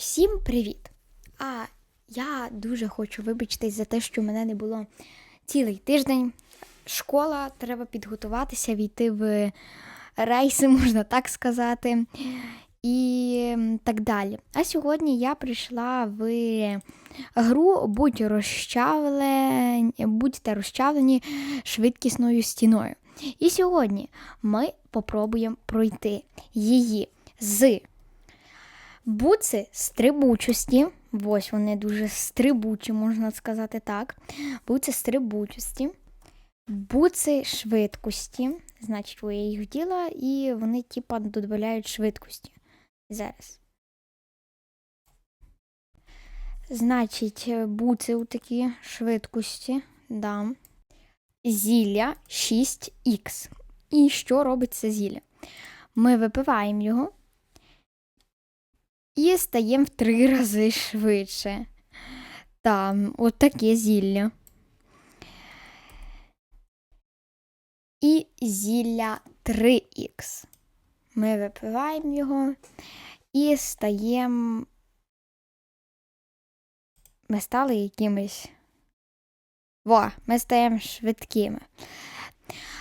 Всім привіт! А я дуже хочу вибачитись за те, що мене не було цілий тиждень. Школа, треба підготуватися, війти в рейси, можна так сказати, і так далі. А сьогодні я прийшла в гру Будь розчавлені, будьте розчавлені швидкісною стіною. І сьогодні ми попробуємо пройти її з буци стрибучості. Ось вони дуже стрибучі, можна сказати так. Буци стрибучості, буци швидкості. Значить, я їх вділа, і вони, типа, додають швидкості. Зараз. Значить, буци у такі швидкості. Да. Зілля 6х. І що робить це зілля? Ми випиваємо його і стаємо в три рази швидше. Там, от таке зілля. І зілля 3х. Ми випиваємо його і стаємо. Ми стали якимись. Во, ми стаємо швидкими.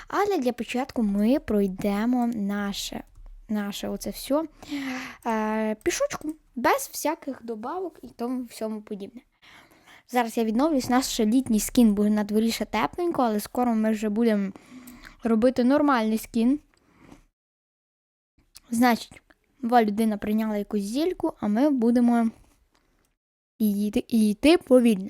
Але для початку ми пройдемо наше наше оце все е, пішочку, без всяких добавок і тому всьому подібне. Зараз я відновлюсь, у нас ще літній скін буде на дворі ще тепленько, але скоро ми вже будемо робити нормальний скін. Значить, нова людина прийняла якусь зільку, а ми будемо йти, йти повільно.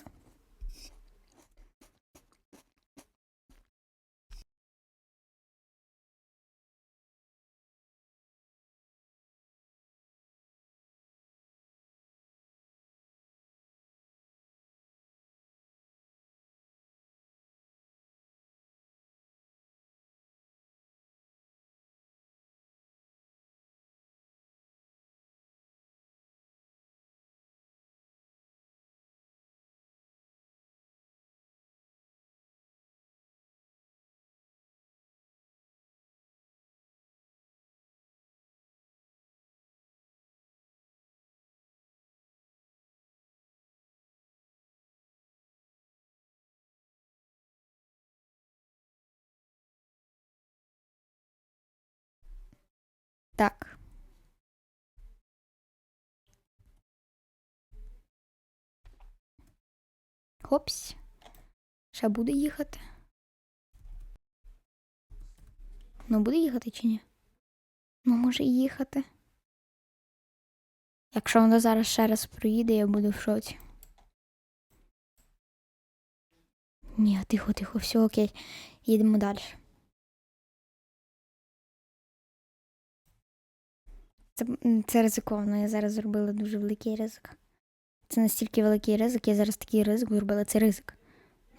Так. Хопсь. Ще буде їхати. Ну, буде їхати чи ні? Ну, може їхати. Якщо воно зараз ще раз проїде, я буду в шоці. Ні, тихо, тихо, все окей. Їдемо далі. Це, це ризиковано. Я зараз зробила дуже великий ризик. Це настільки великий ризик, я зараз такий ризик зробила. Це ризик.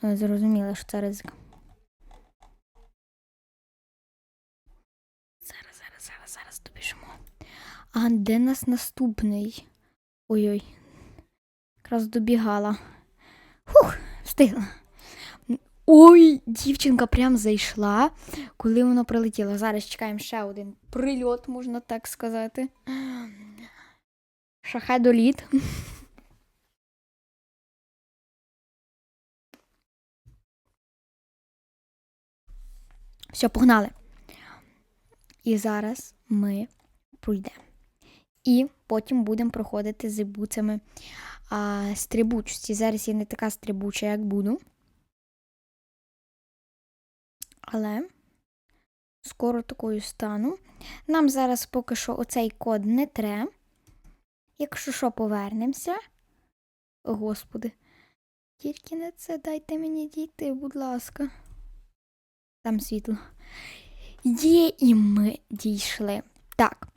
Ну, я зрозуміла, що це ризик. Зараз, зараз, зараз, зараз добіжимо. А де нас наступний? Ой-ой. Якраз добігала. Хух, встигла. Ой, дівчинка прям зайшла, коли воно прилетіло. Зараз чекаємо ще один прильот, можна так сказати. Шахедоліт. Все, погнали. І зараз ми пройдемо. І потім будемо проходити з буцами а, стрибучості. Зараз я не така стрибуча, як буду. Але скоро такою стану. Нам зараз поки що оцей код не тре. Якщо що, повернемося. Господи. Тільки не це дайте мені дійти, будь ласка. Там світло. Є, і ми дійшли. Так.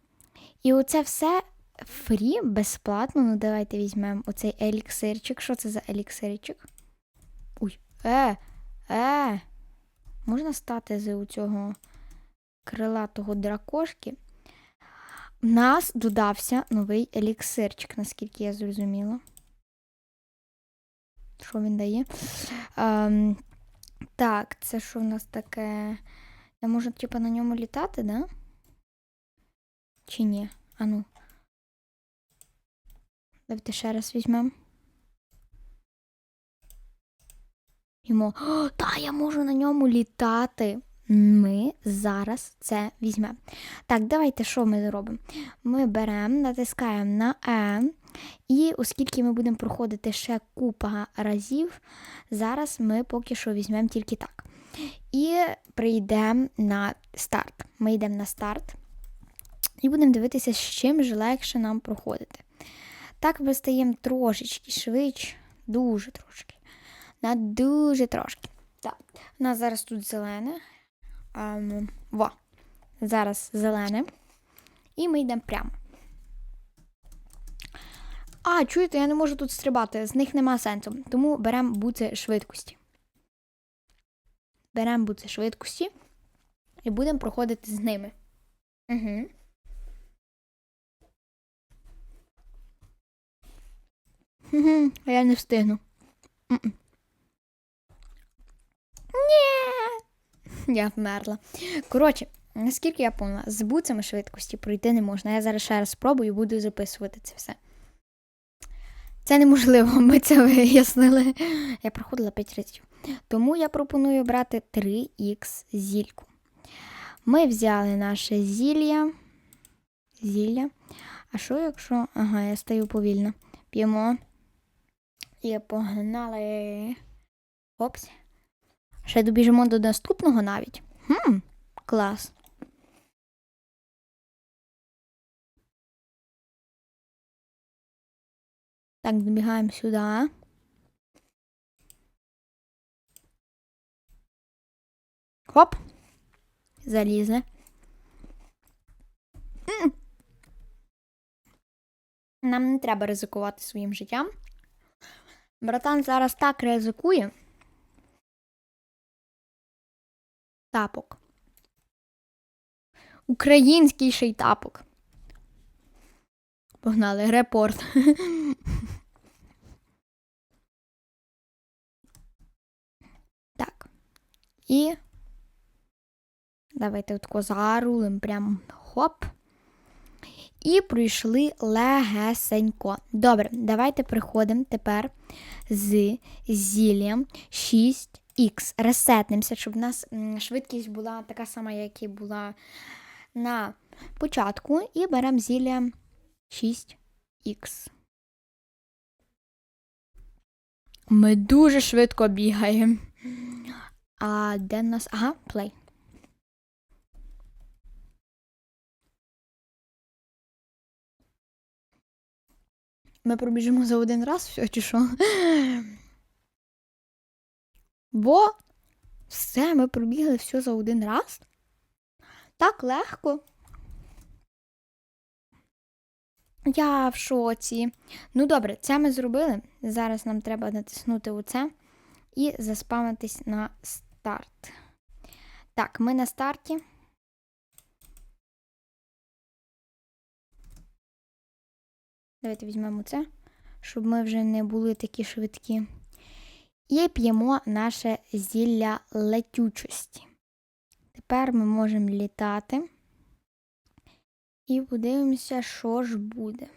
І оце все фрі, безплатно. Ну, давайте візьмемо оцей еліксирчик. Що це за еліксирчик? Ой, е, е. Можна стати з у цього крилатого дракошки. У нас додався новий еліксирчик, наскільки я зрозуміла. Що він дає? Ем, так, це що в нас таке? Я можу, типу, на ньому літати, да? Чи ні? Ану. Давайте ще раз візьмемо. Йому. Та, я можу на ньому літати. Ми зараз це візьмемо. Так, давайте що ми зробимо? Ми беремо, натискаємо на Е, і оскільки ми будемо проходити ще купа разів, зараз ми поки що візьмемо тільки так. І прийдемо на старт. Ми йдемо на старт і будемо дивитися, з чим же легше нам проходити. Так ми стаємо трошечки швидше, дуже трошки. На дуже трошки. Так, у нас зараз тут зелене. Ем, во. Зараз зелене. І ми йдемо прямо. А, чуєте, я не можу тут стрибати, з них нема сенсу. Тому беремо буци швидкості. Беремо буци швидкості і будемо проходити з ними. Угу. Угу, а я не встигну. М-м. Ні. Я вмерла. Коротше, наскільки я поняла, з буцами швидкості пройти не можна. Я зараз ще раз спробую і буду записувати це все. Це неможливо, ми це вияснили. Я проходила 5 разів. Тому я пропоную брати 3х зільку. Ми взяли наше зілля. Зілля. А що якщо. Ага, я стаю повільно. П'ємо. І погнали. Опс. Ще добіжимо до наступного навіть. Хм, клас. Так, добігаємо сюди. Хоп. Залізли. Нам не треба ризикувати своїм життям. Братан зараз так ризикує. Тапок. Український ще й тапок. Погнали, репорт. так. І давайте отко зарулим прям хоп. І пройшли легесенько. Добре, давайте приходимо тепер з зіллям 6х. Ресетнемося, щоб у нас швидкість була така сама, як і була на початку. І беремо зілля 6х. Ми дуже швидко бігаємо. А де в нас. Ага, плей. Ми пробіжимо за один раз все, чи що? Бо все, ми пробігли все за один раз. Так легко. Я в шоці. Ну добре, це ми зробили. Зараз нам треба натиснути оце і заспамитись на старт. Так, ми на старті. Давайте візьмемо це, щоб ми вже не були такі швидкі. І п'ємо наше зілля летючості. Тепер ми можемо літати. І подивимося, що ж буде.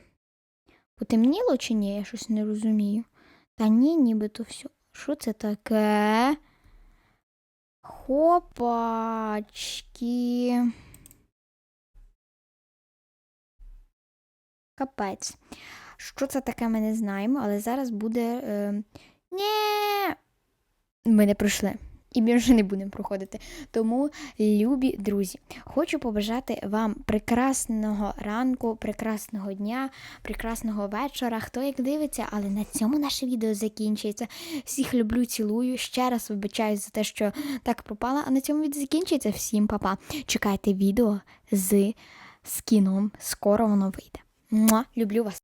Потемніло чи ні? Я щось не розумію. Та ні, нібито все. Що це таке? Хопачки. Капець. Що це таке, ми не знаємо, але зараз буде. Е... Ні. Ми не пройшли. І ми вже не будемо проходити. Тому, любі друзі, хочу побажати вам прекрасного ранку, прекрасного дня, прекрасного вечора. Хто як дивиться, але на цьому наше відео закінчується. Всіх люблю, цілую. Ще раз вибачаюсь за те, що так пропала. А на цьому відео закінчується. Всім па-па. Чекайте відео з скіном. Скоро воно вийде. Муа, люблю вас.